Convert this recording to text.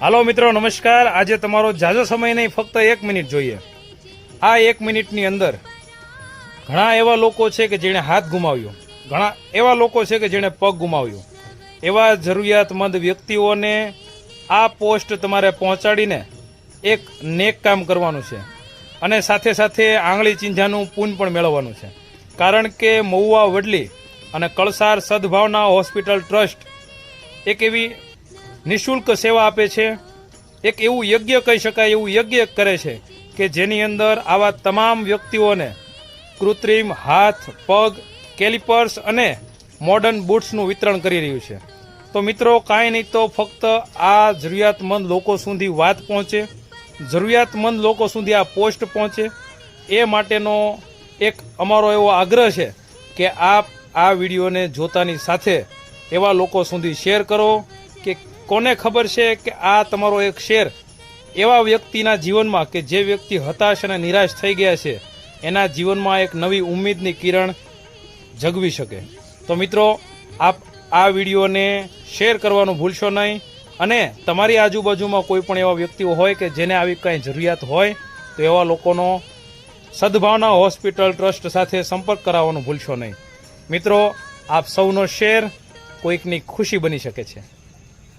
હાલો મિત્રો, નમસ્કાર. આજે તમારો જાજો સમય નહીં, ફક્ત એક મિનિટ જોઈએ. આ એક મિનિટની અંદર ઘણા એવા લોકો છે કે જેણે હાથ ગુમાવ્યો. ઘણા એવા લોકો છે કે જેણે પગ ગુમાવ્યો. એવા જરૂરિયાતમંદ વ્યક્તિઓને આ પોસ્ટ તમારે પહોંચાડીને એક નેક કામ કરવાનું છે. અને સાથે સાથે આંગળી ચીંજાનું પૂન પણ મેળવવાનું છે. કારણ કે મહુવા વડલી અને કળસાર સદભાવના હોસ્પિટલ ટ્રસ્ટ એક એવી નિઃશુલ્ક સેવા આપે છે. એક એવું યજ્ઞ કહી શકાય, એવું યજ્ઞ કરે છે કે જેની અંદર આવા તમામ વ્યક્તિઓને કૃત્રિમ હાથ, પગ, કેલિપર્સ અને મોડર્ન બૂટ્સનું વિતરણ કરી રહ્યું છે. તો મિત્રો, કાંઈ નહીં તો ફક્ત આ જરૂરિયાતમંદ લોકો સુધી વાત પહોંચે, જરૂરિયાતમંદ લોકો સુધી આ પોસ્ટ પહોંચે. એ માટેનો એક અમારો એવો આગ્રહ છે કે આપ આ વિડીયોને જોતાની સાથે એવા લોકો સુધી શેર કરો કે કોને ખબર છે કે આ તમારો એક શેર એવા વ્યક્તિના જીવનમાં કે જે વ્યક્તિ હતાશ અને નિરાશ થઈ ગયા છે, એના જીવનમાં એક નવી ઉમેદની કિરણ જગવી શકે. તો મિત્રો, આપ આ વિડીયોને શેર કરવાનું ભૂલશો નહીં અને તમારી આજુબાજુમાં કોઈ પણ એવા વ્યક્તિઓ હોય કે જેને આવી કાંઈ જરૂરિયાત હોય, તો એવા લોકોનો સદભાવના હોસ્પિટલ ટ્રસ્ટ સાથે સંપર્ક કરાવવાનું ભૂલશો નહીં. મિત્રો, આપ સૌનો શેર કોઈકની ખુશી બની શકે છે.